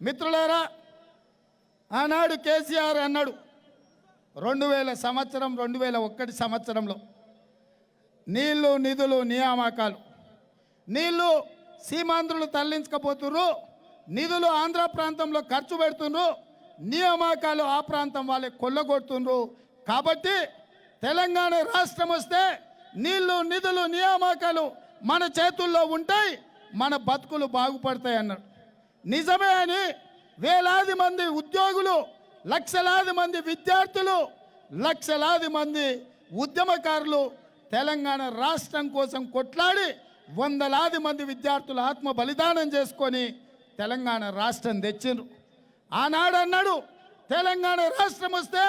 మిత్రులారా ఆనాడు కేసీఆర్ అన్నాడు రెండు వేల సంవత్సరం రెండు వేల ఒకటి సంవత్సరంలో నీళ్ళు నిధులు నియామకాలు. నీళ్ళు సీమాంధ్రులు తరలించకపోతున్నారు నిధులు ఆంధ్ర ప్రాంతంలో ఖర్చు పెడుతుండ్రు నియామకాలు ఆ ప్రాంతం వాళ్ళే కొల్లగొడుతుండ్రు. కాబట్టి తెలంగాణ రాష్ట్రం వస్తే నీళ్ళు నిధులు నియామకాలు మన చేతుల్లో ఉంటాయి మన బతుకులు బాగుపడతాయి అన్నాడు. నిజమే అని వేలాది మంది ఉద్యోగులు లక్షలాది మంది విద్యార్థులు లక్షలాది మంది ఉద్యమకారులు తెలంగాణ రాష్ట్రం కోసం కొట్లాడి వందలాది మంది విద్యార్థులు ఆత్మ బలిదానం చేసుకొని తెలంగాణ రాష్ట్రం తెచ్చిండ్రు. ఆనాడు అన్నాడు తెలంగాణ రాష్ట్రం వస్తే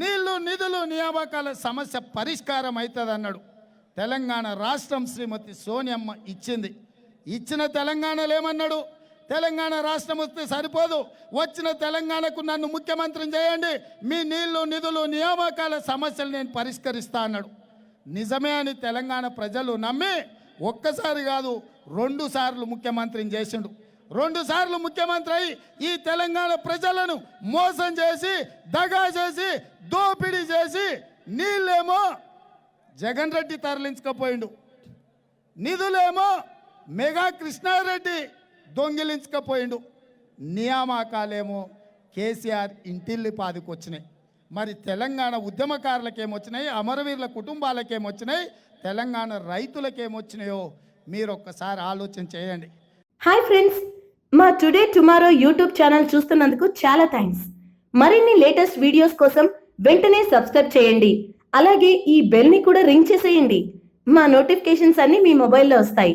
నీళ్ళు నిధులు నియామకాల సమస్య పరిష్కారం అవుతుంది అన్నాడు. తెలంగాణ రాష్ట్రం శ్రీమతి సోనియమ్మ ఇచ్చింది. ఇచ్చిన తెలంగాణలో ఏమన్నాడు? తెలంగాణ రాష్ట్రం వస్తే సరిపోదు. వచ్చిన తెలంగాణకు నన్ను ముఖ్యమంత్రిని చేయండి. మీ నీళ్ళు నిధులు నియామకాల సమస్యలు నేను పరిష్కరిస్తా అన్నాడు. నిజమే అని తెలంగాణ ప్రజలు నమ్మి ఒక్కసారి కాదు రెండు సార్లు ముఖ్యమంత్రిని చేసిండు. రెండు సార్లు ముఖ్యమంత్రి అయి ఈ తెలంగాణ ప్రజలను మోసం చేసి దగా చేసి దోపిడీ చేసి నీళ్ళేమో జగన్ రెడ్డి తరలించకపోయిండు. నిధులేమో మెగా కృష్ణారెడ్డి దొంగిలించకపోయిండు. నియామకాలేమో కేసీఆర్ ఇంటిల్లి పాదికి వచ్చినాయి మరి తెలంగాణ ఉద్యమకారులకేమొచ్చినాయి? అమరవీరుల కుటుంబాలకేమొచ్చినాయి? తెలంగాణ రైతులకేమొచ్చినాయో మీరు ఒక్కసారి ఆలోచన చేయండి. హాయ్ ఫ్రెండ్స్ మా టుడే టుమారో యూట్యూబ్ ఛానల్ చూస్తున్నందుకు చాలా థ్యాంక్స్. మరిన్ని లేటెస్ట్ వీడియోస్ కోసం వెంటనే సబ్స్క్రైబ్ చేయండి. అలాగే ఈ బెల్ని కూడా రింగ్ చేసేయండి. మా నోటిఫికేషన్స్ అన్నీ మీ మొబైల్లో వస్తాయి.